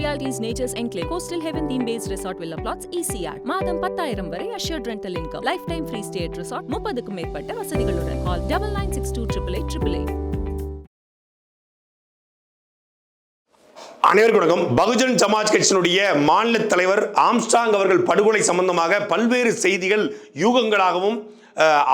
Realities nature's enclave coastal heaven theme based resort villa plots ECR மாதம் பத்தாயிரம் வரை assured rental income life time free at resort முப்பதுக்கும் மேற்பட்ட வசதிகளுடன். Call double nine six two triple eight triple eight அனைவருக்கும் வணக்கம். பகுஜன் சமாஜ் கட்சியினுடைய மாநில தலைவர் ஆம்ஸ்டாங் அவர்கள் படுகொலை சம்பந்தமாக பல்வேறு செய்திகள் யூகங்களாகவும்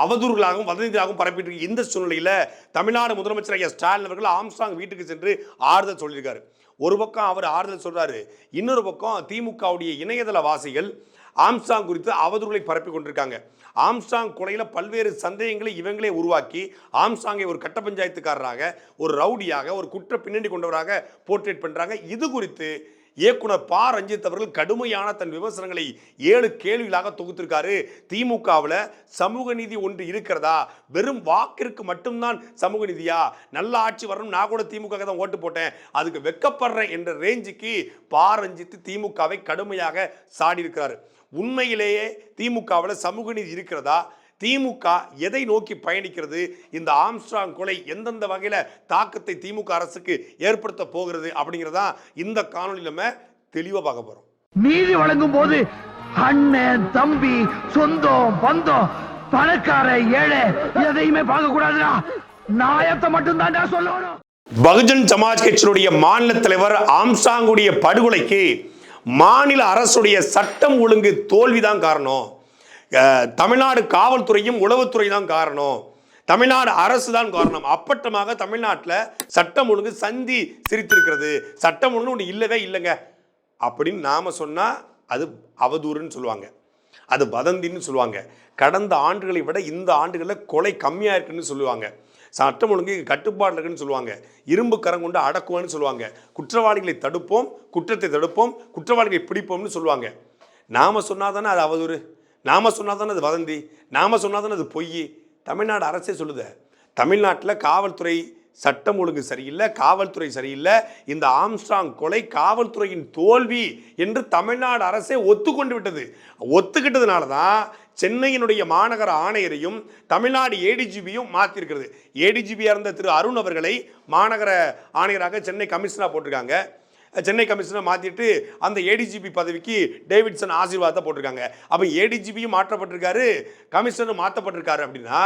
அவதூறுகளாகவும் வதந்திகளாகவும் பரப்பிட்டு இந்த சூழ்நிலையில் தமிழ்நாடு முதலமைச்சர் ஐயா ஸ்டாலின் அவர்கள் ஆம்ஸ்டாங் வீட்டுக்கு சென்று ஆறுதல் சொல்லியிருக்காரு. ஒரு பக்கம் அவர் ஆறுதல் சொல்கிறாரு இன்னொரு பக்கம் திமுகவுடைய இணையதள வாசிகள் ஆம்ஸ்டாங் குறித்து அவதூறுகளை பரப்பி கொண்டிருக்காங்க. ஆம்ஸ்டாங் கொலையில் பல்வேறு சந்தேகங்களை இவங்களே உருவாக்கி ஆம்ஸ்டாங்கை ஒரு கட்ட பஞ்சாயத்துக்காரராக ஒரு ரவுடியாக ஒரு குற்ற பின்னணி கொண்டவராக போர்ட்ரேட் பண்ணுறாங்க இது குறித்து இயக்குனர் ப. ரஞ்சித் அவர்கள் கடுமையான தன் விமர்சனங்களை ஏழு கேள்விகளாக தொகுத்திருக்காரு. திமுகவில் சமூக நீதி ஒன்று இருக்கிறதா? வெறும் வாக்கிற்கு மட்டும்தான் சமூக நீதியா? நல்ல ஆட்சி வரணும். நான் கூட திமுக தான் ஓட்டு போட்டேன். அதுக்கு வெக்கப்படுறேன் என்ற ரேஞ்சுக்கு ப. ரஞ்சித் திமுகவை கடுமையாக சாடி இருக்கிறார் உண்மையிலேயே திமுகவில் சமூக நீதி இருக்கிறதா? திமுக எதை நோக்கி பயணிக்கிறது? இந்த ஆம்ஸ்ட்ராங் கொலை எந்தெந்த வகையில் தாக்கத்தை திமுக அரசுக்கு ஏற்படுத்த போகிறது அப்படிங்கிறதா இந்த காணொலியில் நம்ம தெளிவாக பார்க்க போகிறோம் நீதி வழங்கும் போது அண்ணன் தம்பி சொந்தம் பந்தம் பணக்கார ஏழை எதையுமே பார்க்க கூடாதுடா. நாயத்தை மட்டும் சொல்லணும். பகுஜன் சமாஜ் கட்சியினுடைய மாநில தலைவர் ஆம்சாங்குடைய படுகொலைக்கு மாநில அரசுடைய சட்டம் ஒழுங்கு தோல்விதான் காரணம். தமிழ்நாடு காவல்துறையும் உளவுத்துறை தான் காரணம். தமிழ்நாடு அரசு தான் காரணம். அப்பட்டமாக தமிழ்நாட்டில் சட்டம் ஒழுங்கு சந்தி சிரித்திருக்கிறது. சட்டம் ஒழுங்கு ஒன்று இல்லவே இல்லைங்க. அப்படின்னு நாம் சொன்னால் அது அவதூறுன்னு சொல்லுவாங்க. அது வதந்தின்னு சொல்லுவாங்க. கடந்த ஆண்டுகளை விட இந்த ஆண்டுகளில் கொலை கம்மியாக இருக்குன்னு சொல்லுவாங்க. சட்டம் ஒழுங்கு கட்டுப்பாடு இருக்குன்னு சொல்லுவாங்க. இரும்பு கரம் கொண்டு அடக்குவோன்னு சொல்லுவாங்க. குற்றவாளிகளை தடுப்போம் குற்றத்தை தடுப்போம் குற்றவாளிகளை பிடிப்போம்னு சொல்லுவாங்க. நாம் சொன்னால் தானே அது அவதூறு? நாம சொன்னாதானே அது வதந்தி? நாம சொன்னாதானே அது பொய் தமிழ்நாடு அரசே சொல்லுது. தமிழ்நாட்டில் காவல்துறை சட்டம் ஒழுங்கு சரியில்லை காவல்துறை சரியில்லை. இந்த ஆம்ஸ்ட்ராங் கொலை காவல்துறையின் தோல்வி என்று தமிழ்நாடு அரசே ஒத்துக்கொண்டு விட்டது. ஒத்துக்கிட்டதுனால தான் சென்னையினுடைய மாநகர ஆணையரையும் தமிழ்நாடு ஏடிஜிபியும் மாற்றிருக்கிறது ஏடிஜிபியாக இருந்த திரு அருண் அவர்களை மாநகர ஆணையராக சென்னை கமிஷனாக போட்டிருக்காங்க. சென்னை கமிஷனை மாற்றிட்டு அந்த ஏடிஜிபி பதவிக்கு டேவிட்சன் ஆசீர்வாதத்தை போட்டிருக்காங்க. அப்போ ஏடிஜிபியும் மாற்றப்பட்டிருக்காரு கமிஷனும் மாற்றப்பட்டிருக்காரு அப்படின்னா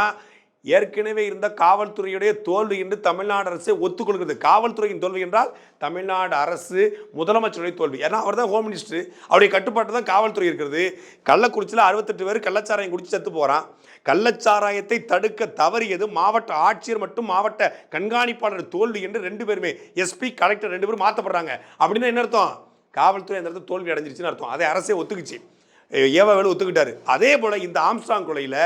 ஏற்கனவே இருந்த காவல்துறையுடைய தோல்வி என்று தமிழ்நாடு அரசு ஒத்துக்கொள்கிறது. காவல்துறையின் தோல்வி என்றால் தமிழ்நாடு அரசு முதலமைச்சருடைய தோல்வி. ஏன்னா அவர் தான் ஹோம் மினிஸ்டர் அவருடைய கட்டுப்பாட்டு தான் காவல்துறை இருக்கிறது. கள்ளக்குறிச்சியில் அறுபத்தெட்டு பேர் கள்ளச்சாராயம் குடிச்சு செத்து போகிறான் கள்ளச்சாராயத்தை தடுக்க தவறியது மாவட்ட ஆட்சியர் மற்றும் மாவட்ட கண்காணிப்பாளர் தோல்வி என்று ரெண்டு பேருமே எஸ்பி கலெக்டர் ரெண்டு பேரும் மாற்றப்படுறாங்க அப்படின்னா என்ன அர்த்தம்? காவல்துறை அந்த இடத்துல தோல்வி அடைஞ்சிருச்சுன்னு அர்த்தம். அதை அரசே ஒத்துக்குச்சு. ஏவா ஏவாவேலு ஒத்துக்கிட்டாரு. அதே போல் இந்த ஆம்ஸ்டாங் கொலையில்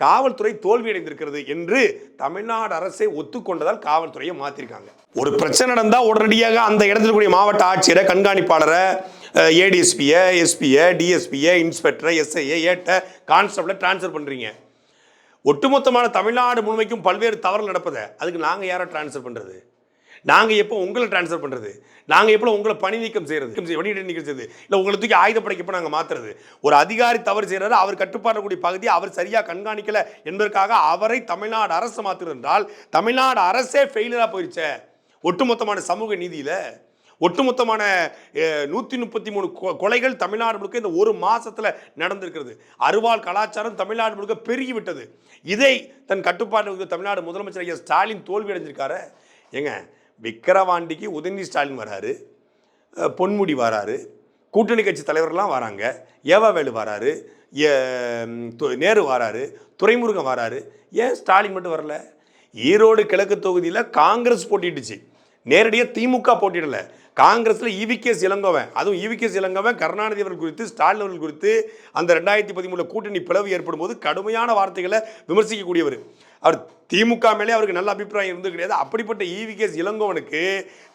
காவல்துறை தோல்வி அடைந்திருக்கிறது என்று தமிழ்நாடு அரசை ஒத்துக்கொண்டதால் காவல்துறையை மாற்றிருக்காங்க ஒரு பிரச்சனை நடந்தால் உடனடியாக அந்த இடத்துல கூடிய மாவட்ட ஆட்சியரை கண்காணிப்பாளரை ஏடிஎஸ்பியை எஸ்பியை டிஎஸ்பியை இன்ஸ்பெக்டரை எஸ்ஐஏ ஏட்டை கான்ஸ்டபிளை ட்ரான்ஸ்ஃபர் பண்ணுறீங்க ஒட்டுமொத்தமான தமிழ்நாடு முழுமைக்கும் பல்வேறு தவறுகள் நடப்பதை அதுக்கு நாங்கள் யாரை ட்ரான்ஸ்ஃபர் பண்ணுறது நாங்கள் எப்போ உங்களை ட்ரான்ஸ்ஃபர் பண்ணுறது நாங்கள் எப்போ உங்களை பணி நீக்கம் செய்கிறது வெளியிட நீக்கம் செய்யுது இல்லை உங்களை தூக்கி ஆயுதப்படைக்கு எப்போ நாங்கள் மாற்றுறது ஒரு அதிகாரி தவறு செய்கிறாரு அவர் கட்டுப்பாடக்கூடிய பகுதியை அவர் சரியாக கண்காணிக்கலை என்பதற்காக அவரை தமிழ்நாடு அரசு மாற்றுறது என்றால் தமிழ்நாடு அரசே ஃபெயிலியராக போயிடுச்சே ஒட்டுமொத்தமான சமூக நீதியில் ஒட்டுமொத்தமான நூற்றி முப்பத்தி மூணு கொ- கொலைகள் தமிழ்நாடு முழுக்க இந்த ஒரு மாதத்தில் நடந்திருக்கிறது. அருவாள் கலாச்சாரம் தமிழ்நாடு முழுக்க பெருகிவிட்டது இதை தன் கட்டுப்பாட்டில் தமிழ்நாடு முதலமைச்சர் ஐயா ஸ்டாலின் தோல்வி அடைஞ்சிருக்காரு ஏங்க விக்கிரவாண்டிக்கு உதயநிதி ஸ்டாலின் வராரு பொன்முடி வராரு கூட்டணி கட்சி தலைவர்கள்லாம் வராங்க ஏவாவேலு வராரு ஏ- து- நேரு வராரு துரைமுருகன் வராரு. ஏன் ஸ்டாலின் மட்டும் வரல? ஈரோடு கிழக்கு தொகுதியில் காங்கிரஸ் போட்டிட்டுச்சு நேரடியாக திமுக போட்டிடல காங்கிரஸில் இவிகேஸ் இளங்கோவன் அதுவும் இவிகேஸ் இளங்கோவன் கருணாநிதி அவர்கள் குறித்து ஸ்டாலின் அவர்கள் குறித்து அந்த ரெண்டாயிரத்தி பதிமூணில் கூட்டணி பிளவு ஏற்படும் போது கடுமையான வார்த்தைகளை விமர்சிக்கக்கூடியவர். அவர் திமுக மேலே அவருக்கு நல்ல அபிப்பிராயம் இருந்து கிடையாது. அப்படிப்பட்ட இவிகேஸ் இளங்கோவனுக்கு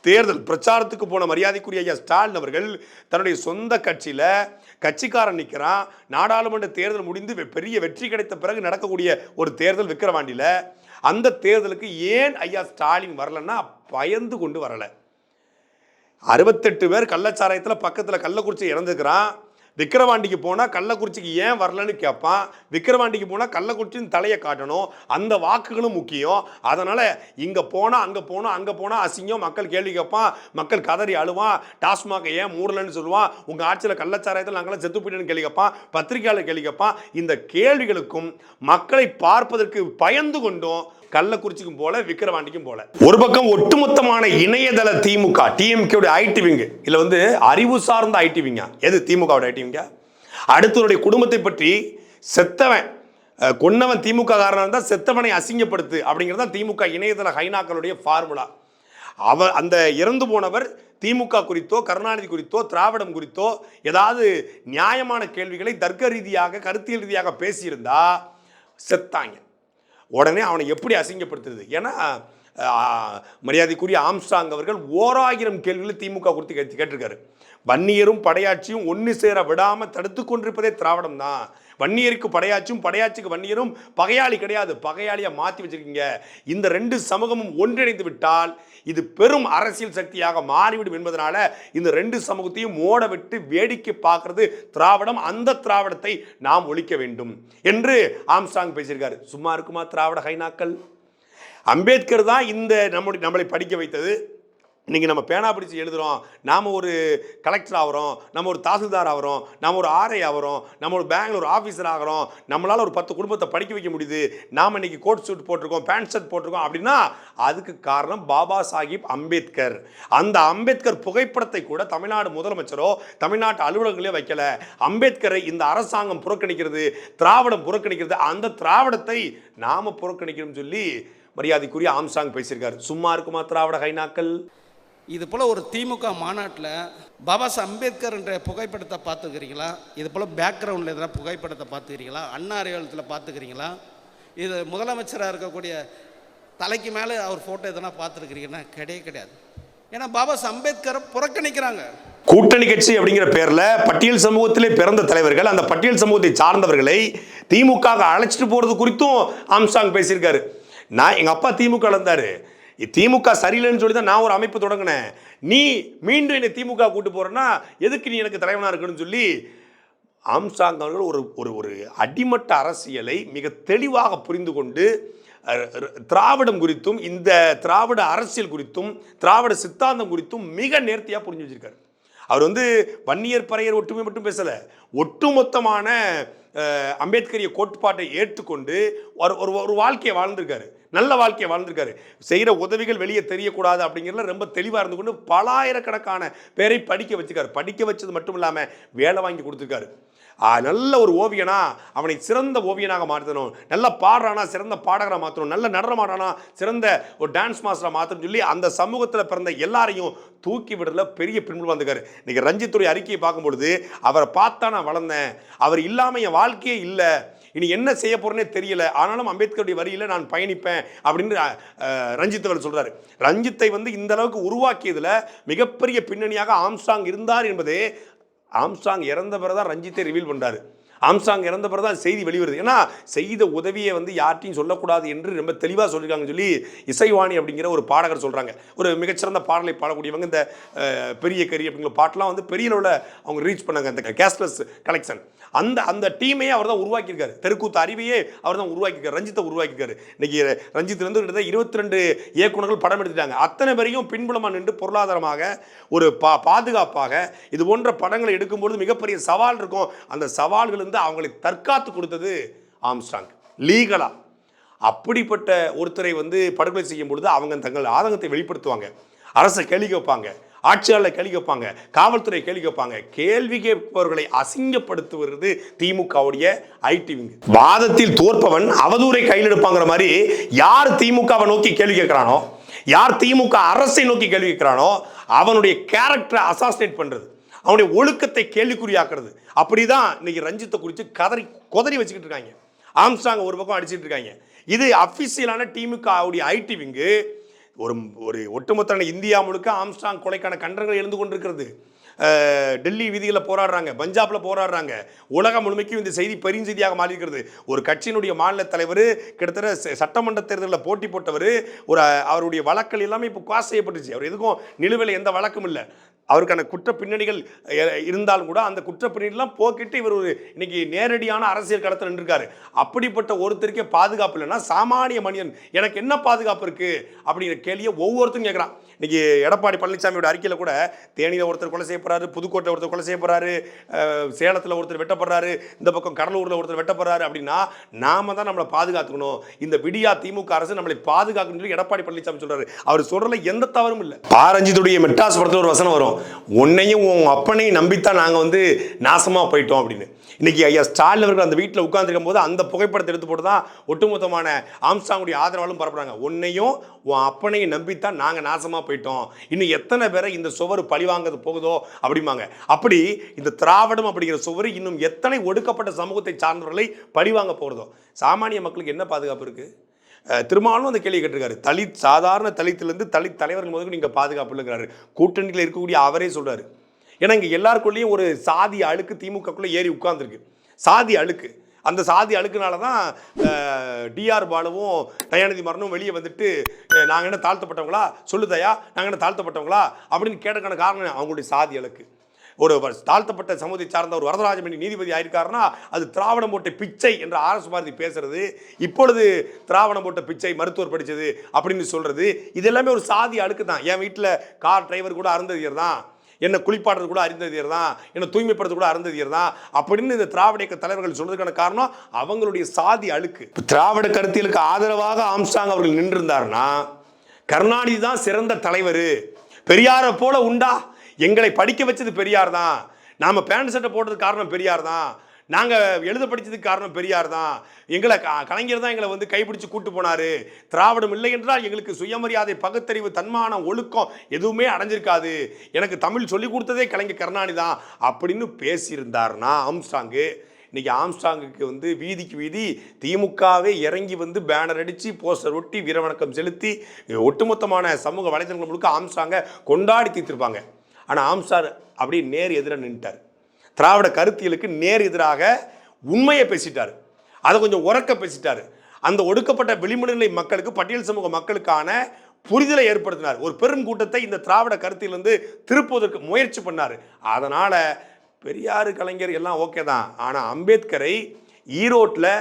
தேர்தல் பிரச்சாரத்துக்கு போன மரியாதைக்குரிய ஐயா ஸ்டாலின் அவர்கள் தன்னுடைய சொந்த கட்சியில் கட்சிக்காரன் நிற்கிறான் நாடாளுமன்ற தேர்தல் முடிந்து வெ- பெரிய வெற்றி கிடைத்த பிறகு நடக்கக்கூடிய ஒரு தேர்தல் விக்கிரவாண்டியில் அந்த தேர்தலுக்கு ஏன் ஐயா ஸ்டாலின் வரலன்னா பயந்து கொண்டு வரலை. அறுபத்தெட்டு பேர் கள்ளச்சாராயத்தில் பக்கத்தில் கள்ளக்குறிச்சி இறந்துக்கிறான் விக்கிரவாண்டிக்கு போனால் கள்ளக்குறிச்சிக்கு ஏன் வரலன்னு கேட்பான் விக்கிரவாண்டிக்கு போனால் கள்ளக்குறிச்சின்னு தலையை காட்டணும். அந்த வாக்குகளும் முக்கியம். அதனால் இங்கே போனால் அங்கே போனால் அங்கே போனால் அசிங்கம். மக்கள் கேள்வி கேட்பான். மக்கள் கதறி அழுவான். டாஸ்மாக ஏன் மூடலன்னு சொல்லுவான். உங்கள் ஆட்சியில் கள்ளச்சாராயத்தில் நாங்களாம் செத்து போயிட்டேன்னு கேள்வி கேட்பான். பத்திரிகையாளர் கேள்வி கேட்பான். இந்த கேள்விகளுக்கும் மக்களை பார்ப்பதற்கு பயந்து கொண்டும் கள்ளக்குறிச்சிக்கும் போல விக்கிரவாண்டிக்கும் போல. ஒரு பக்கம் ஒட்டுமொத்தமான இணையதள திமுக டிஎம்கேவுடைய ஐடி விங் இதுல வந்து அறிவு சார்ந்த ஐடி விங்க எது திமுகவோட ஐடி விங்க அடுத்தவருடைய குடும்பத்தை பற்றி செத்தவன் கொன்னவன் திமுக காரணம் இருந்தால் செத்தவனை அசிங்கப்படுத்து அப்படிங்கிறது தான் திமுக இணையதள ஹைனாக்களுடைய ஃபார்முலா அவர் அந்த இறந்து போனவர் திமுக குறித்தோ கருணாநிதி குறித்தோ திராவிடம் குறித்தோ ஏதாவது நியாயமான கேள்விகளை தர்க்க ரீதியாக கருத்தியல் ரீதியாக பேசியிருந்தா செத்தாங்க. உடனே அவனை எப்படி அசிங்கப்படுத்துறது? ஏன்னா மரியாதைக்குரிய ஆம்ஸ்டாங் அவர்கள் ஓராயிரம் கேள்விகளை திமுக குறித்து கேட்டு கேட்டிருக்காரு. வன்னியரும் படையாட்சியும் ஒன்று சேர விடாமல் தடுத்து கொண்டிருப்பதே திராவிடம் தான். வன்னியருக்கு படையாட்சியும் படையாட்சிக்கு வன்னியரும் பகையாளி கிடையாது. பகையாளியை மாற்றி வச்சுருக்கீங்க. இந்த ரெண்டு சமூகமும் ஒன்றிணைந்து விட்டால் இது பெரும் அரசியல் சக்தியாக மாறிவிடும் என்பதனால இந்த ரெண்டு சமூகத்தையும் ஓட விட்டு வேடிக்கை பார்க்கறது திராவிடம். அந்த திராவிடத்தை நாம் ஒழிக்க வேண்டும் என்று ஆம்சாங் பேசியிருக்காரு. சும்மா இருக்குமா திராவிட ஹைனாக்கள்? அம்பேத்கர் தான் இந்த நம்முடைய நம்மளை படிக்க வைத்தது. இன்றைக்கி நம்ம பேனா பிடிச்சி எழுதுகிறோம் நாம் ஒரு கலெக்டர் ஆகிறோம் நம்ம ஒரு தாசில்தார் ஆகிறோம் நம்ம ஒரு ஆர்ஐ ஆகிறோம் நம்ம ஒரு பேங்கில் ஒரு ஆஃபீஸர் ஆகிறோம். நம்மளால் ஒரு பத்து குடும்பத்தை படிக்க வைக்க முடியுது. நாம் இன்றைக்கி கோட் சூட் போட்டிருக்கோம் பேண்ட் ஷர்ட் போட்டிருக்கோம் அப்படின்னா அதுக்கு காரணம் பாபா சாஹிப் அம்பேத்கர். அந்த அம்பேத்கர் புகைப்படத்தை கூட தமிழ்நாடு முதலமைச்சரோ தமிழ்நாட்டு அலுவலகங்களே வைக்கல. அம்பேத்கரை இந்த அரசாங்கம் புறக்கணிக்கிறது திராவிடம் புறக்கணிக்கிறது அந்த திராவிடத்தை நாம் புறக்கணிக்கணும்னு சொல்லி மரியாதைக்குரிய ஆம்சாங் பேசியிருக்காரு. சும்மா இருக்குமா திராவிட ஹைனாக்கள் இது போல் ஒரு திமுக மாநாட்டில் பாபா அம்பேத்கர் என்ற புகைப்படத்தை பார்த்துக்கிறீங்களா இது போல் பேக்ரவுண்டில் எதனா புகைப்படத்தை பார்த்துக்கிறீங்களா அண்ணா அறிவாலயத்தில் பார்த்துக்கிறீங்களா இது முதலமைச்சராக இருக்கக்கூடிய தலைக்கு மேலே அவர் ஃபோட்டோ எதனா பார்த்துருக்கிறீங்கன்னா கிடையவே கிடையாது. ஏன்னா பாபா அம்பேத்கரை புறக்கணிக்கிறாங்க. கூட்டணி கட்சி அப்படிங்கிற பேர்ல பட்டியல் சமூகத்திலே பிறந்த தலைவர்கள் அந்த பட்டியல் சமூகத்தை சார்ந்தவர்களை திமுக அழைச்சிட்டு போறது குறித்தும் ஆம்சாங் பேசியிருக்காரு. நான் எங்கள் அப்பா திமுக இருந்தார் திமுக சரியில்லைன்னு சொல்லி தான் நான் ஒரு அமைப்பு தொடங்கினேன். நீ மீண்டும் என்னை திமுக கூட்டு போகிறேன்னா எதுக்கு நீ எனக்கு தலைவனாக இருக்குன்னு சொல்லி ஆம்சாங் அவர்கள் ஒரு ஒரு ஒரு அடிமட்ட அரசியலை மிக தெளிவாக புரிந்து கொண்டு திராவிடம் குறித்தும் இந்த திராவிட அரசியல் குறித்தும் திராவிட சித்தாந்தம் குறித்தும் மிக நேர்த்தியாக புரிஞ்சு வச்சிருக்காரு. அவர் வந்து வன்னியர் பறையர் ஒற்றுமை மட்டும் பேசலை ஒட்டுமொத்தமான அம்பேத்கரிய கோட்பாட்டை ஏற்றுக்கொண்டு ஒரு ஒரு ஒரு வாழ்க்கையை வாழ்ந்திருக்காரு. நல்ல வாழ்க்கையை வாழ்ந்திருக்காரு. செய்கிற உதவிகள் வெளியே தெரியக்கூடாது அப்படிங்கிறதுல ரொம்ப தெளிவாக இருந்து கொண்டு பலாயிரக்கணக்கான பேரை படிக்க வச்சுருக்காரு படிக்க வச்சது மட்டும் இல்லாமல் வேலை வாங்கி கொடுத்துருக்காரு. நல்ல ஒரு ஓவியனா அவனை சிறந்த ஓவியனாக மாற்றணும். நல்ல பாடுறானா சிறந்த பாடகராக மாற்றணும். நல்ல நடனமாடுறானா சிறந்த ஒரு டான்ஸ் மாஸ்டராக மாற்றணும்னு சொல்லி அந்த சமூகத்தில் பிறந்த எல்லாரையும் தூக்கி விடல பெரிய பின்புல வந்திருக்காரு இன்னைக்கு ரஞ்சித்துறை அறிக்கையை பார்க்கும்பொழுது அவரை பார்த்தா நான் வளர்ந்தேன். அவர் இல்லாமல் என் வாழ்க்கையே இல்லை. இனி என்ன செய்ய போறேனே தெரியல. ஆனாலும் அம்பேத்கருடைய வரியில நான் பயணிப்பேன் அப்படின்னு ரஞ்சித் அவர் சொல்றாரு. ரஞ்சித்தை வந்து இந்த அளவுக்கு உருவாக்கியதுல மிகப்பெரிய பின்னணியாக ஆம்ஸ்டாங் இருந்தார் என்பதே ஆம்ஸ்டாங் இறந்த பிறகு தான் ரஞ்சித்தை ரிவீல் பண்ணுறாரு ஆம்சாங் இறந்த பிறகு தான் செய்தி வெளிவருது. ஏன்னா செய்த உதவியை வந்து யார்ட்டையும் சொல்லக்கூடாது என்று ரொம்ப தெளிவாக சொல்லியிருக்காங்கன்னு சொல்லி இசைவாணி அப்படிங்கிற ஒரு பாடகர் சொல்கிறாங்க ஒரு மிகச்சிறந்த பாடலை பாடக்கூடியவங்க இந்த பெரிய கறி அப்படிங்கிற பாட்டெலாம் வந்து பெரிய அளவில் அவங்க ரீச் பண்ணாங்க. அந்த கேஷ்லெஸ் கலெக்ஷன் அந்த அந்த டீமையே அவர் தான் உருவாக்கியிருக்காரு. தெருக்கூத்து அறிவையே அவர் தான் உருவாக்கியிருக்காரு. ரஞ்சித்தை உருவாக்கியிருக்காரு. இன்னைக்கு ரஞ்சித் வந்து கிட்டத்தட்ட இருபத்தி ரெண்டு இயக்குனர்கள் படம் எடுத்துட்டாங்க. அத்தனை பேரையும் பின்புலமாக நின்று பொருளாதாரமாக ஒரு பா பாதுகாப்பாக இது போன்ற படங்களை எடுக்கும்பொழுது மிகப்பெரிய சவால் இருக்கும். அந்த சவால்கள் இருந்து அவங்களை தற்காத்து கொடுத்தது ஆம்ஸ்டாங் லீகலா. அப்படிப்பட்ட ஒருத்தரை வந்து படுகொலை செய்யும் பொழுது அவங்க தங்கள் ஆதங்கத்தை வெளிப்படுத்துவாங்க. அரசை கேள்வி கேட்பாங்க. ஆட்சியாளர் கேள்வி கேட்பாங்க காவல்துறை கேள்வி கேட்பாங்க. கேள்வி கேட்பவர்களை அசிங்கப்படுத்துவது திமுகவுடைய ஐடி வாதத்தில் தோற்பவன் அவதூரை கையில் எடுப்பாங்கிற மாதிரி யார் திமுகவை நோக்கி கேள்வி கேட்கிறானோ யார் திமுக அரசை நோக்கி கேள்வி கேட்கிறானோ அவனுடைய கேரக்டரை அசாசினேட் பண்றது அவனுடைய ஒழுக்கத்தை கேள்விக்குறியாக்குறது. அப்படிதான் இன்னைக்கு ரஞ்சித்தை குறித்து கதறி கொதறி வச்சுக்கிட்டு இருக்காங்க. ஆம்ஸ்டாங் ஒரு பக்கம் அடிச்சுட்டு இருக்காங்க. இது அஃபிஷியலான டீமுக்கு ஐடி விங்கு. ஒரு ஒரு ஒட்டுமொத்த இந்தியா முழுக்க ஆம்ஸ்டாங் கொலைக்கான கண்டனங்கள் எழுந்து கொண்டிருக்கிறது. டெல்லி வீதிகளில் போராடுறாங்க பஞ்சாபில் போராடுறாங்க. உலகம் முழுமைக்கும் இந்த செய்தி பெருஞ்செய்தியாக மாறியிருக்கிறது. ஒரு கட்சியினுடைய மாநில தலைவர் கிட்டத்தட்ட ச- சட்டமன்ற தேர்தலில் போட்டி போட்டவர் ஒரு அவருடைய வழக்கல் எல்லாமே இப்போ காசு செய்யப்பட்டுச்சு. அவர் எதுக்கும் நிலுவையில் எந்த வழக்கும் இல்லை. அவருக்கான குற்ற பின்னணிகள் இருந்தாலும் கூட அந்த குற்ற பின்னணிலாம் போக்கிட்டு இவர் ஒரு இன்னைக்கு நேரடியான அரசியல் களத்தில் நின்றுருக்காரு. அப்படிப்பட்ட ஒருத்தருக்கே பாதுகாப்பு இல்லைன்னா சாமானிய மனிதன் எனக்கு என்ன பாதுகாப்பு இருக்குது அப்படிங்கிற கேள்வியை ஒவ்வொருத்தரும் கேட்குறான். இன்னைக்கு எடப்பாடி பழனிசாமியோட அறிக்கையில் கூட தேனியில் ஒருத்தர் கொலை செய்யப்படுறாரு புதுக்கோட்டை ஒருத்தர் கொலை செய்யப்படுறாரு சேலத்தில் ஒருத்தர் வெட்டப்படுறாரு இந்த பக்கம் கடலூரில் ஒருத்தர் வெட்டப்படுறாரு அப்படின்னா நாம தான் நம்மளை பாதுகாத்துக்கணும். இந்த விடியா திமுக அரசு நம்மளை பாதுகாக்கணும்னு சொல்லி எடப்பாடி பழனிசாமி சொல்றாரு. அவர் சொல்றதுல எந்த தவறும் இல்லை. ஆரஞ்சித்துடைய மெட்ராஸ் படத்தில் ஒரு வசனம் வரும். உன்னையும் உன் அப்பனையும் நம்பித்தான் நாங்கள் வந்து நாசமாக போயிட்டோம் அப்படின்னு. இன்னைக்கு ஐயா ஸ்டாலின் அவர்கள் அந்த வீட்டில் உட்காந்துருக்கும் போது அந்த புகைப்படத்தை எடுத்து போட்டு தான் ஒட்டுமொத்தமான ஆம்சாங்குடைய ஆதரவாலும் பரப்புறாங்க. உன்னையும் உன் அப்பனையும் நம்பித்தான் நாங்கள் நாசமாக போயிட்டோம். இன்னும் எத்தனை பேரை இந்த சுவர் பழிவாங்கிறது போகுதோ அப்படிம்பாங்க. அப்படி இந்த திராவிடம் அப்படிங்கிற சுவர் இன்னும் எத்தனை ஒடுக்கப்பட்ட சமூகத்தை சார்ந்தவர்களை பழிவாங்க போகிறதோ சாமானிய மக்களுக்கு என்ன பாதுகாப்பு இருக்குது திருமாவளவன் அந்த கேள்வி கேட்டிருக்காரு. தலித் சாதாரண தலித்திலிருந்து தலித் தலைவர்கள் முதல்க்கு நீங்கள் பாதுகாப்பு இருக்கிறாரு கூட்டணியில் இருக்கக்கூடிய அவரே சொல்றாரு. ஏன்னா இங்கே எல்லாருக்குள்ளேயும் ஒரு சாதி அழுக்கு திமுகக்குள்ளே ஏறி உட்காந்துருக்கு சாதி அழுக்கு. அந்த சாதி அழுக்குனால தான் டிஆர் பாலுவும் தயாநிதி மரணம் வெளியே வந்துட்டு நாங்கள் என்ன தாழ்த்தப்பட்டவங்களா? சொல்லுதையா நாங்கள் என்ன தாழ்த்தப்பட்டவங்களா? அப்படின்னு கேட்டக்கான காரணம் அவங்களுடைய சாதி அழுக்கு. ஒரு தாழ்த்தப்பட்ட சமூகத்தை சார்ந்த ஒரு வரதராஜமணி நீதிபதி ஆயிருக்காருன்னா அது திராவிடம் போட்ட பிச்சை என்று ஆர்எஸ் பாரதி பேசுறது இப்பொழுது திராவிடம் போட்ட பிச்சை மருத்துவர் படித்தது அப்படின்னு சொல்றது இது எல்லாமே ஒரு சாதி அழுக்கு தான் என் வீட்டில் கார் டிரைவர் கூட அருந்ததியர் தான். என்னை குளிப்பாடுறது கூட அறிந்ததியர் தான் என்னை தூய்மைப்படுறது கூட அறிந்ததியர் தான் அப்படின்னு இந்த திராவிட இயக்க தலைவர்கள் சொல்றதுக்கான காரணம் அவங்களுடைய சாதி அழுக்கு. திராவிட கருத்தியலுக்கு ஆதரவாக ஆம்ஸ்டாங் அவர்கள் நின்றிருந்தார்னா கருணாநிதி தான் சிறந்த தலைவர். பெரியாரை போல உண்டா? எங்களை படிக்க வச்சது பெரியார் தான் நாம பேண்ட் சட்டை போடுறது காரணம் பெரியார் தான் நாங்கள் எழுத படித்ததுக்கு காரணம் பெரியார் தான். எங்களை க- கலைஞர் தான் எங்களை வந்து கைப்பிடிச்சு கூட்டு போனார். திராவிடம் இல்லை என்றால் எங்களுக்கு சுயமரியாதை பகுத்தறிவு தன்மானம் ஒழுக்கம் எதுவுமே அடைஞ்சிருக்காது. எனக்கு தமிழ் சொல்லிக் கொடுத்ததே கலைஞர் கருணாநிதி தான். அப்படின்னு பேசியிருந்தாருன்னா ஆம்ஸ்டாங்கு இன்றைக்கி ஆம்ஸ்டாங்குக்கு வந்து வீதிக்கு வீதி திமுகவே இறங்கி வந்து பேனர் அடித்து போஸ்டர் ஒட்டி வீரவணக்கம் செலுத்தி ஒட்டுமொத்தமான சமூக வலைதளங்கள் முழுக்க ஆம்ஸ்டாங்கை கொண்டாடி தீர்த்திருப்பாங்க. ஆனால் ஆம்ஸ்டார் அப்படியே நேர் எதிராக நின்ட்டார் திராவிட கருத்தியலுக்கு நேர் எதிராக உண்மையை பேசிட்டார். அதை கொஞ்சம் உறக்க பேசிட்டார். அந்த ஒடுக்கப்பட்ட வெளிமநிலை மக்களுக்கு பட்டியல் சமூக மக்களுக்கான புரிதலை ஏற்படுத்தினார். ஒரு பெரும் கூட்டத்தை இந்த திராவிட கருத்திலிருந்து திருப்புவதற்கு முயற்சி பண்ணார். அதனால் பெரியார் கலைஞர் எல்லாம் ஓகே தான். ஆனால் அம்பேத்கரை ஈரோட்டில்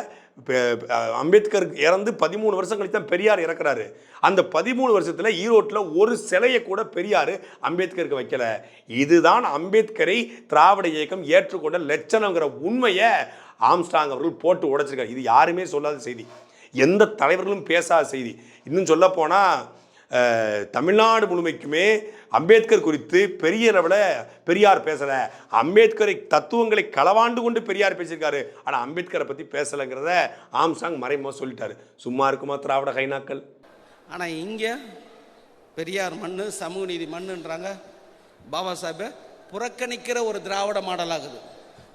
அம்பேத்கர் இறந்து பதிமூணு வருஷம் கழித்து தான் பெரியார் இறக்குறாரு. அந்த பதிமூணு வருஷத்தில் ஈரோட்டில் ஒரு சிலையை கூட பெரியார் அம்பேத்கருக்கு வைக்கல. இதுதான் அம்பேத்கரை திராவிட இயக்கம் ஏற்றுக்கொண்ட லட்சணங்கிற உண்மையை ஆம்ஸ்டாங் அவர்கள் போட்டு உடைச்சிருக்காரு. இது யாருமே சொல்லாத செய்தி. எந்த தலைவர்களும் பேசாத செய்தி. இன்னும் சொல்லப்போனால் தமிழ்நாடு முழுமைக்குமே அம்பேத்கர் குறித்து பெரிய அளவில் பெரியார் பேசலை. அம்பேத்கரை தத்துவங்களை களவாண்டு கொண்டு பெரியார் பேசியிருக்காரு. ஆனால் அம்பேத்கரை பற்றி பேசலைங்கிறத ஆம்சாங் மறைமுக சொல்லிட்டாரு. சும்மா இருக்குமா திராவிட கைனாக்கள்? ஆனால் இங்கே பெரியார் மண்ணு சமூக நீதி மண்ணுன்றாங்க. பாபா சாஹேபை புறக்கணிக்கிற ஒரு திராவிட மாடல் ஆகுது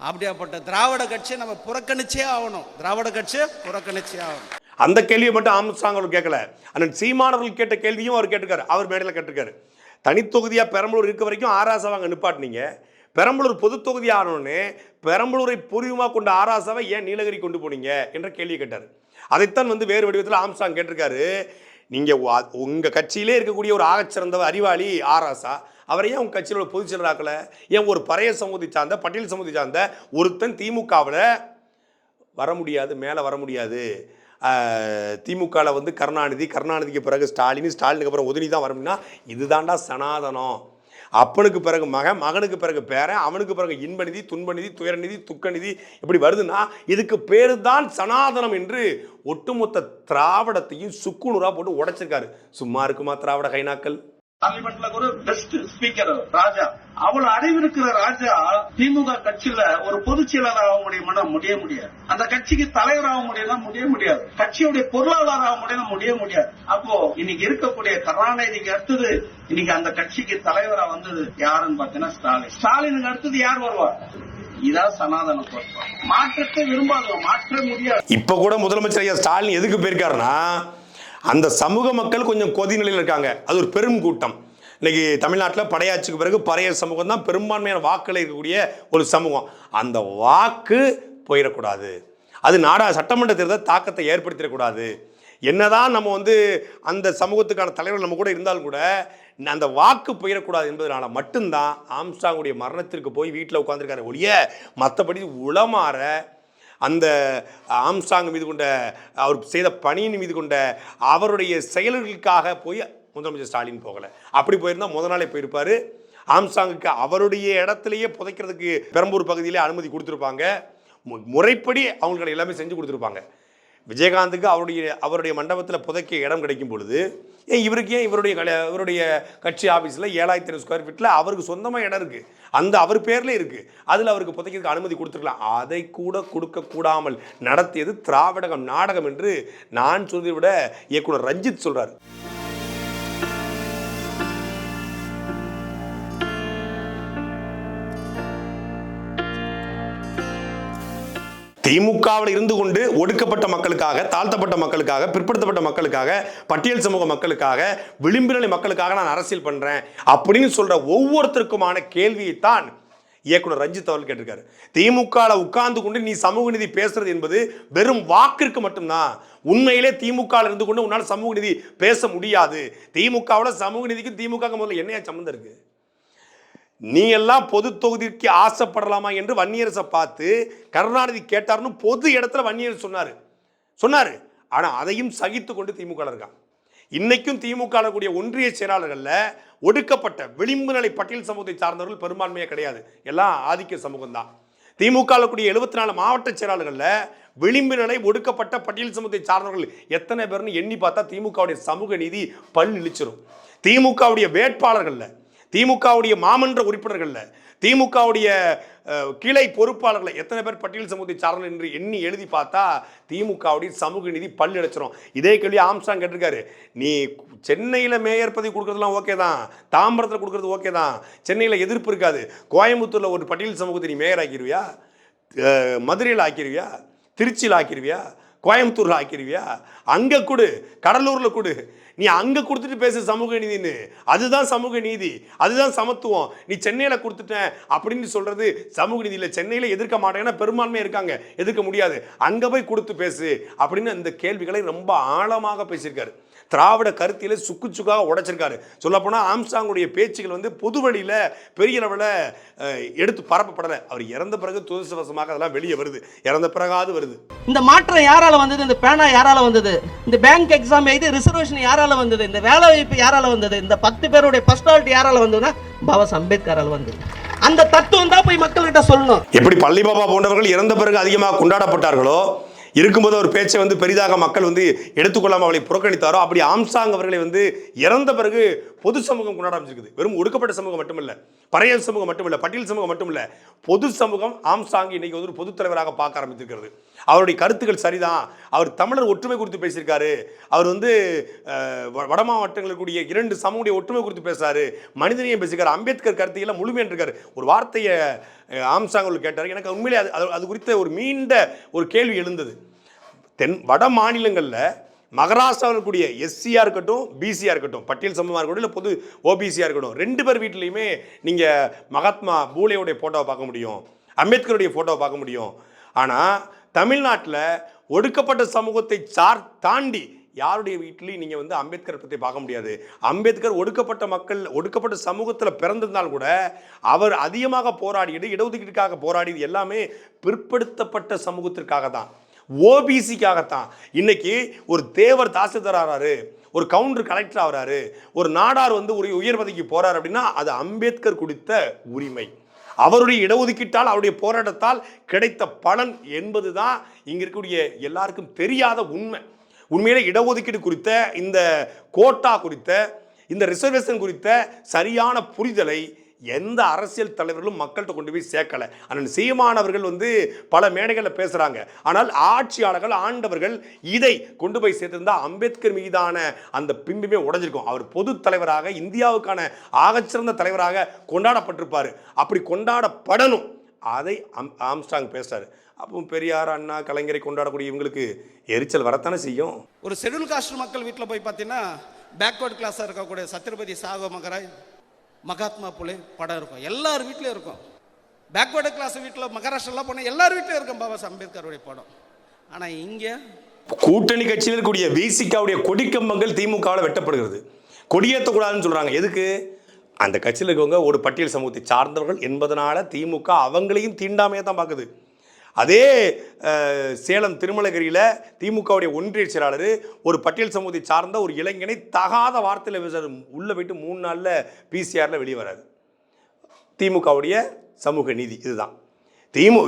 அப்படியாப்பட்ட திராவிட கட்சியை நம்ம புறக்கணிச்சே ஆகணும். திராவிட கட்சியை புறக்கணிச்சே ஆகணும். அந்த கேள்வியை மட்டும் ஆம்ஸ்ட்ராங் அவர் கேட்கல. அண்ணன் சீமானவர்கள் கேட்ட கேள்வியும் அவர் கேட்டிருக்காரு. அவர் மேடையில் கேட்டிருக்காரு. தனித்தொகுதியாக பெரம்பலூர் இருக்க வரைக்கும் ஆராசாவை நிப்பாட்டினீங்க. பெரம்பலூர் பொது தொகுதி ஆனோடனே பெரம்பலூரை பூர்வமாக கொண்ட ஆராசாவை ஏன் நீலகிரி கொண்டு போனீங்க? என்ற கேள்வி கேட்டார். அதைத்தான் வந்து வேறு வடிவத்தில் ஆம்ஸ்டாங் கேட்டிருக்காரு. நீங்கள் உங்கள் கட்சியிலே இருக்கக்கூடிய ஒரு ஆகச்சிறந்தவர் அறிவாளி ஆராசா அவரை ஏன் உங்கள் கட்சியில் ஒரு பொதுச் செயலராக்கல ஏன் ஒரு பறைய சமூகத்தை சார்ந்த பட்டியல் சமூகத்தை சார்ந்த ஒருத்தன் திமுகவில் வர முடியாது மேலே வர முடியாது? திமுகவில் வந்து கருணாநிதி கருணாநிதிக்கு பிறகு ஸ்டாலின் ஸ்டாலினுக்கு அப்புறம் உதவி தான் வரணும்னா இதுதான்டா சனாதனம். அப்பனுக்கு பிறகு மகன் மகனுக்கு பிறகு பேரன் அவனுக்கு பிறகு இன்பநிதி துன்பநிதி துயரநிதி துக்கநிதி இப்படி வருதுன்னா இதுக்கு பேரு தான் சனாதனம் என்று ஒட்டுமொத்த திராவிடத்தையும் சுக்குநூறாக போட்டு உடைச்சிருக்காரு. சும்மா இருக்குமா திராவிட கைனாக்கள்? பார்லிமெண்ட்ல ஒரு பெஸ்ட் ஸ்பீக்கர் ராஜா. அவள் அடைவிருக்கிற இருக்கிற ராஜா திமுக கட்சியில ஒரு பொதுச் செயலாளர் ஆக முடியுமா முடிய முடியாது. அந்த கட்சிக்கு தலைவர் ஆக முடியும்னா முடிய முடியாது. கட்சியுடைய பொருளாளர் ஆக முடியும்னா முடிய முடியாது. அப்போ இன்னைக்கு இருக்கக்கூடிய கருணாநிதிக்கு அடுத்தது இன்னைக்கு அந்த கட்சிக்கு தலைவரா வந்தது யாருன்னு பாத்தீங்கன்னா ஸ்டாலின். ஸ்டாலினுக்கு அடுத்தது யார் வருவார்? இதான் சனாதன மாற்றத்தை விரும்பாத மாற்ற முடியாது. இப்ப கூட முதலமைச்சர் ஐயா ஸ்டாலின் எதுக்கு போயிருக்காருன்னா அந்த சமூக மக்கள் கொஞ்சம் கொதி நிலையில் இருக்காங்க. அது ஒரு பெரும் கூட்டம். இன்னைக்கு தமிழ்நாட்டில் படையாட்சிக்கு பிறகு பறைய சமூகம் தான் பெரும்பான்மையான வாக்கில் இருக்கக்கூடிய ஒரு சமூகம். அந்த வாக்கு போயிடக்கூடாது. அது நாடா சட்டமன்ற தேர்தல் தாக்கத்தை ஏற்படுத்திடக்கூடாது. என்னதான் நம்ம வந்து அந்த சமூகத்துக்கான தலைவர் நம்ம கூட இருந்தாலும் கூட அந்த வாக்கு போயிடக்கூடாது என்பதனால மட்டும்தான் ஆம்ஸ்டாங்குடைய மரணத்திற்கு போய் வீட்டில் உட்காந்துருக்காரு ஒழிய மற்றபடி உளமாற அந்த ஆம்ஸ்டாங் மீது கொண்ட அவர் செய்த பணியின் மீது கொண்ட அவருடைய செயல்களுக்காக போய் முதலமைச்சர் ஸ்டாலின் போகலை. அப்படி போயிருந்தால் முத நாளே போயிருப்பார். ஆம்சாங்குக்கு அவருடைய இடத்துலையே புதைக்கிறதுக்கு பெரம்பூர் பகுதியிலே அனுமதி கொடுத்துருப்பாங்க. மு- முறைப்படி அவங்களுக்கு எல்லாமே செஞ்சு கொடுத்துருப்பாங்க. விஜயகாந்துக்கு அவருடைய அவருடைய மண்டபத்தில் புதைக்க இடம் கிடைக்கும் பொழுது ஏன் இவருக்கு ஏன் இவருடைய இவருடைய கட்சி ஆஃபீஸில் ஏழாயிரத்தி ஐநூறு ஸ்கொயர் ஃபீட்டில் அவருக்கு சொந்தமாக இடம் இருக்குது அந்த அவர் பேரில் இருக்குது அதில் அவருக்கு புதைக்கிறதுக்கு அனுமதி கொடுத்துருக்கலாம். அதை கூட கொடுக்க கூடாமல் நடத்தியது திராவிடகம் நாடகம் என்று நான் சொல்வதை விட இயக்குனர் ரஞ்சித் சொல்கிறார் திமுகவில் இருந்து கொண்டு ஒடுக்கப்பட்ட மக்களுக்காக தாழ்த்தப்பட்ட மக்களுக்காக பிற்படுத்தப்பட்ட மக்களுக்காக பட்டியல் சமூக மக்களுக்காக விளிம்புநிலை மக்களுக்காக நான் அரசியல் பண்ணுறேன் அப்படின்னு சொல்கிற ஒவ்வொருத்தருக்குமான கேள்வியைத்தான் இயக்குனர் ரஞ்சித் அவர்கள் கேட்டிருக்காரு. திமுகவில் உட்கார்ந்து கொண்டு நீ சமூக நீதி பேசுறது என்பது வெறும் வாக்கிற்கு மட்டும்தான். உண்மையிலே திமுக இருந்து கொண்டு உன்னால் சமூக நீதி பேச முடியாது. திமுகவில் சமூக நிதிக்கும் திமுக முதல்ல என்னையா சம்மந்தம் இருக்குது நீ எல்லாம் பொது தொகுதிக்கு ஆசைப்படலாமா என்று வன்னியரசை பார்த்து கருணாநிதி கேட்டார்னு பொது இடத்துல வன்னியரசு சொன்னார். சொன்னார். ஆனால் அதையும் சகித்து கொண்டு திமுக இருக்கான் இன்னைக்கும் திமுக கூடிய ஒன்றிய செயலாளர்களில் ஒடுக்கப்பட்ட விளிம்பு நிலை பட்டியல் சமூகத்தை சார்ந்தவர்கள் பெரும்பான்மையே கிடையாது. எல்லாம் ஆதிக்க சமூகம் தான். திமுக கூடிய எழுபத்தி நாலு மாவட்ட செயலாளர்களில் விளிம்பு நிலை ஒடுக்கப்பட்ட பட்டியல் சமூகத்தை சார்ந்தவர்கள் எத்தனை பேர்னு எண்ணி பார்த்தா திமுகவுடைய சமூக நீதி பல் இழிச்சிரும். திமுகவுடைய வேட்பாளர்களில் திமுகவுடைய மாமன்ற உறுப்பினர்களில் திமுகவுடைய கிளை பொறுப்பாளர்களை எத்தனை பேர் பட்டியல் சமூகத்தை சார்ந்தவர் என்று எண்ணி எழுதி பார்த்தா திமுகவுடைய சமூக நிதி பல்லடைச்சிரும் இதே கேள்வி ஆம்ஸ்டாங் கேட்டிருக்காரு. நீ சென்னையில் மேயர் பதவி கொடுக்கறதுலாம் ஓகே தான். தாம்பரத்தில் கொடுக்குறது ஓகே தான். சென்னையில் எதிர்ப்பு இருக்காது. கோயம்புத்தூரில் ஒரு பட்டியல் சமூகத்தை நீ மேயர் ஆக்கிடுவியா மதுரையில் ஆக்கிடுவியா திருச்சியில் ஆக்கிடுவியா கோயம்புத்தூரில் ஆக்கிடுவியா அங்கே கொடு. கடலூரில் கொடு. நீ அங்கே கொடுத்துட்டு பேசு சமூக நீதின்னு. அதுதான் சமூக நீதி. அதுதான் சமத்துவம். நீ சென்னையில் கொடுத்துட்டேன் அப்படின்னு சொல்கிறது சமூக நீதி சென்னையில் எதிர்க்க மாட்டேன்னா பெரும்பான்மை இருக்காங்க. எதிர்க்க முடியாது. அங்கே போய் கொடுத்து பேசு அப்படின்னு இந்த கேள்விகளை ரொம்ப ஆழமாக பேசியிருக்காரு. திராவிட கருத்தில் சுக்கு சுக்காக உடைச்சிருக்காரு. சொல்லப்போனால் ஆம்சாங்குடைய பேச்சுகள் வந்து பொது வழியில் பெரிய அளவில் எடுத்து பரப்பப்படலை. அவர் இறந்த பிறகு துரதிருஷ்டவசமாக அதெல்லாம் வெளியே வருது. இறந்த பிறகாவது வருது. இந்த மாற்றம் யாரால வந்தது? இந்த பேனா யாரால வந்தது? இந்த பேங்க் எக்ஸாம் எழுதி ரிசர்வேஷன் யாரால வந்தது? இந்த வேலை வாய்ப்பு யாரால வந்தது? இந்த பத்து பேருடைய பர்சனாலிட்டி யாரால வந்ததுன்னா பாபாஸ் அம்பேத்கரால் வந்தது. அந்த தத்துவம் தான் போய் மக்கள்கிட்ட சொல்லணும். எப்படி பள்ளி பாபா போன்றவர்கள் இறந்த பிறகு அதிகமாக கொண்டாடப்பட்டார்களோ இருக்கும்போது ஒரு பேச்சை வந்து பெரிதாக மக்கள் வந்து எடுத்துக்கொள்ளாமல் அவளை புறக்கணித்தாரோ அப்படி ஆம்சாங் அவர்களை வந்து இறந்த பிறகு பொது சமூகம் கொண்டாட ஆரம்பிச்சிருக்குது வெறும் ஒடுக்கப்பட்ட சமூகம் மட்டுமில்ல பறைய சமூகம் மட்டுமில்ல பட்டியல் சமூகம் மட்டுமில்ல பொது சமூகம் ஆம்சாங் இன்னைக்கு வந்து ஒரு பொதுத் தலைவராக பார்க்க ஆரம்பித்திருக்கிறது. அவருடைய கருத்துக்கள் சரிதான். அவர் தமிழர் ஒற்றுமை குறித்து பேசியிருக்காரு. அவர் வந்து வட மாவட்டங்களில் கூடிய இரண்டு சமூகடைய ஒற்றுமை குறித்து பேசுறாரு. மனிதனையும் பேசியிருக்காரு. அம்பேத்கர் கருத்தையெல்லாம் முழுமையாக ஒரு வார்த்தையை அஹ், ஆம்சாங் அவர்கள் கேட்டார். எனக்கு உண்மையிலே அது- அது குறித்த ஒரு மீண்ட ஒரு கேள்வி எழுந்தது. தென் வட மாநிலங்களில் மகாராஷ்டிராவில் இருக்கக்கூடிய எஸ்சியாக இருக்கட்டும் பிசியாக இருக்கட்டும் பட்டியல் சமூகமாக இருக்கட்டும் இல்லை பொது ஓபிசியாக இருக்கட்டும் ரெண்டு பேர் வீட்லேயுமே நீங்கள் மகாத்மா பூலேவுடைய ஃபோட்டோவை பார்க்க முடியும் அம்பேத்கருடைய ஃபோட்டோவை பார்க்க முடியும். ஆனால் தமிழ்நாட்டில் ஒடுக்கப்பட்ட சமூகத்தை சார் தாண்டி யாருடைய வீட்லையும் நீங்கள் வந்து அம்பேத்கர் பற்றி பார்க்க முடியாது. அம்பேத்கர் ஒடுக்கப்பட்ட மக்கள் ஒடுக்கப்பட்ட சமூகத்தில் பிறந்திருந்தால் கூட அவர் அதிகமாக போராடியது இடஒதுக்கீட்டுக்காக போராடியது எல்லாமே பிற்படுத்தப்பட்ட சமூகத்திற்காக தான். ஓபிசிக்காகத்தான். இன்னைக்கு ஒரு தேவர் தாசில்தார் ஆறாரு ஒரு கவுண்டர் கலெக்டர் ஆகிறாரு ஒரு நாடார் வந்து ஒரு உயர் பதவிக்கு போகிறார் அப்படின்னா அது அம்பேத்கர் கொடுத்த உரிமை. அவருடைய இடஒதுக்கீட்டால் அவருடைய போராட்டத்தால் கிடைத்த பலன் என்பது தான் இங்கே இருக்கக்கூடிய எல்லாருக்கும் தெரியாத உண்மை. உண்மையிலே இடஒதுக்கீடு குறித்த இந்த கோட்டா குறித்த இந்த ரிசர்வேஷன் குறித்த சரியான புரிதலை எந்த அரசியல் தலைவர்களும் மக்கள்கிட்ட கொண்டு போய் சேர்க்கலை. ஆனால் சீமானவர்கள் வந்து பல மேடைகளில் பேசுகிறாங்க ஆனால் ஆட்சியாளர்கள் ஆண்டவர்கள் இதை கொண்டு போய் சேர்த்திருந்தால் அம்பேத்கர் மீதான அந்த பிம்பமே உடைஞ்சிருக்கும். அவர் பொது தலைவராக இந்தியாவுக்கான ஆகச்சிறந்த தலைவராக கொண்டாடப்பட்டிருப்பார். அப்படி கொண்டாடப்படணும். அதை அம் ஆம்ஸ்டாங் பேசுறாரு. அப்போ பெரியார் அண்ணா கலைஞரை கொண்டாடக்கூடிய இவங்களுக்கு எரிச்சல் வரத்தானே செய்யும்? ஒரு ஷெட்யூல் காஸ்ட் மக்கள் வீட்டில் போய் பார்த்தீங்கன்னா பேக்வர்ட் கிளாஸாக இருக்கக்கூடிய சத்ரபதி சாகோ மகராஜ் மகாத்மா புலே படம் இருக்கும். எல்லார் வீட்லேயும் இருக்கும். பேக்வேர்டு கிளாஸ் வீட்டில் மகாராஷ்டிராலாம் போனால் எல்லார் வீட்லேயும் இருக்கும் பாபா அம்பேத்கருடைய படம். ஆனால் இங்கே கூட்டணி கட்சியில் இருக்கக்கூடிய விசிகாவுடைய கொடிக்கம்பங்கள் திமுகவில் வெட்டப்படுகிறது. கொடியேற்றக்கூடாதுன்னு சொல்கிறாங்க எதுக்கு? அந்த கட்சியில் இருக்கவங்க ஒரு பட்டியல் சமூகத்தை சார்ந்தவர்கள் என்பதனால திமுக அவங்களையும் தீண்டாமையை தான் பார்க்குது. அதே சேலம் திருமலகிரியில் திமுகவுடைய ஒன்றிய செயலாளர் ஒரு பட்டியல் சமூகத்தை சார்ந்த ஒரு இளைஞனை தகாத வார்த்தையில் உள்ளே போயிட்டு மூணு நாளில் பிசிஆரில் வெளியே வராது திமுகவுடைய சமூக நீதி இதுதான். திமு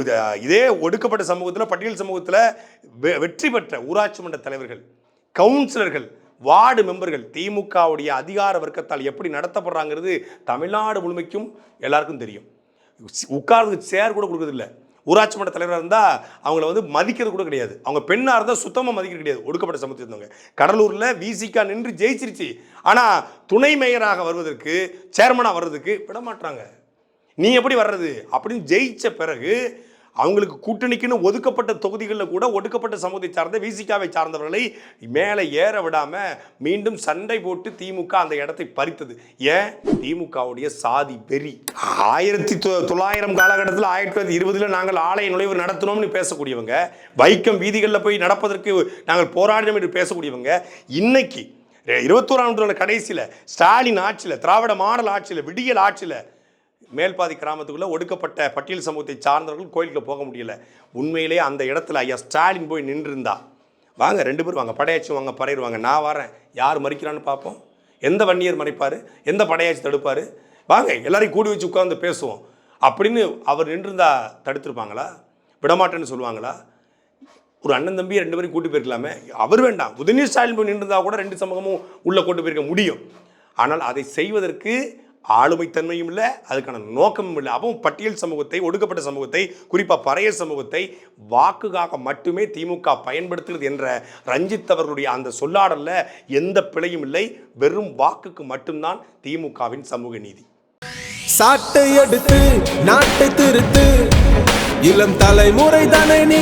இதே ஒடுக்கப்பட்ட சமூகத்தில் பட்டியல் சமூகத்தில் வெ- வெற்றி பெற்ற ஊராட்சி மன்ற தலைவர்கள் கவுன்சிலர்கள் வார்டு மெம்பர்கள் திமுகவுடைய அதிகார வர்க்கத்தால் எப்படி நடத்தப்படுறாங்கிறது தமிழ்நாடு முழுமைக்கும் எல்லாருக்கும் தெரியும். உட்கார்ந்து சேர் கூட கொடுக்கறதில்ல. ஊராட்சி மன்ற தலைவராக இருந்தால் அவங்கள வந்து மதிக்கிறது கூட கிடையாது. அவங்க பெண்ணாக இருந்தால் சுத்தமாக மதிக்கிறது கிடையாது. ஒடுக்கப்பட்ட சமூகத்தில் இருந்தவங்க. கடலூரில் விசிகா நின்று ஜெயிச்சிருச்சு. ஆனால் துணை மேயராக வருவதற்கு சேர்மனாக வர்றதுக்கு விடமாட்டாங்க நீ எப்படி வர்றது? அப்படின்னு ஜெயித்த பிறகு அவங்களுக்கு கூட்டணிக்குன்னு ஒதுக்கப்பட்ட தொகுதிகளில் கூட ஒடுக்கப்பட்ட சமூகத்தை சார்ந்த விசிகாவை சார்ந்தவர்களை மேலே ஏற விடாமல் மீண்டும் சண்டை போட்டு திமுக அந்த இடத்தை பறித்தது. ஏன்? திமுகவுடைய சாதி வெறி. ஆயிரத்தி தொ- தொள்ளாயிரம் காலகட்டத்தில் ஆயிரத்தி தொள்ளாயிரத்தி இருபதில் நாங்கள் ஆலய நுழைவு நடத்தினோம்னு பேசக்கூடியவங்க வைக்கம் வீதிகளில் போய் நடப்பதற்கு நாங்கள் போராடினோம் என்று பேசக்கூடியவங்க இன்னைக்கு இருபத்தோராம் நூற்றாண்டு கடைசியில் ஸ்டாலின் ஆட்சியில் திராவிட மாடல் ஆட்சியில் விடியல் ஆட்சியில் மேல்பாதி கிராமத்துக்குள்ளே ஒடுக்கப்பட்ட பட்டியல் சமூகத்தை சார்ந்தவர்கள் கோயிலுக்கு போக முடியல. உண்மையிலேயே அந்த இடத்துல ஐயா ஸ்டாலின் போய் நின்றுருந்தா. வாங்க ரெண்டு பேரும் வாங்க. படையாச்சும் வாங்க பறையிடுவாங்க நான் வரேன். யார் மறிக்கிறான்னு பார்ப்போம். எந்த வன்னியர் மறைப்பார்? எந்த படையாச்சி தடுப்பார்? வாங்க எல்லாரையும் கூடி வச்சு உட்காந்து பேசுவோம். அப்படின்னு அவர் நின்றுருந்தா தடுத்திருப்பாங்களா? விடமாட்டேன்னு சொல்லுவாங்களா? ஒரு அண்ணன் தம்பி ரெண்டு பேரும் கூட்டி போயிருக்கலாமே. அவர் வேண்டாம். உதயநிதி ஸ்டாலின் போய் நின்றுருந்தா கூட ரெண்டு சமூகமும் உள்ளே கூட்டு போயிருக்க முடியும். ஆனால் அதை செய்வதற்கு ஆளுமைத்தன்மையும் இல்லை அதுக்கான நோக்கமும் இல்லை. அப்பவும் பட்டியல் சமூகத்தை ஒடுக்கப்பட்ட சமூகத்தை குறிப்பாக பறைய சமூகத்தை வாக்குக்காக மட்டுமே திமுக பயன்படுத்துகிறது என்ற ரஞ்சித் அவர்களுடைய அந்த சொல்லாடலில் எந்த பிழையும் இல்லை. வெறும் வாக்குக்கு மட்டும்தான் திமுகவின் சமூக நீதி. சாட்டை எடுத்து நாட்டை திருத்து. இளம் தலைமுறை தானே நீ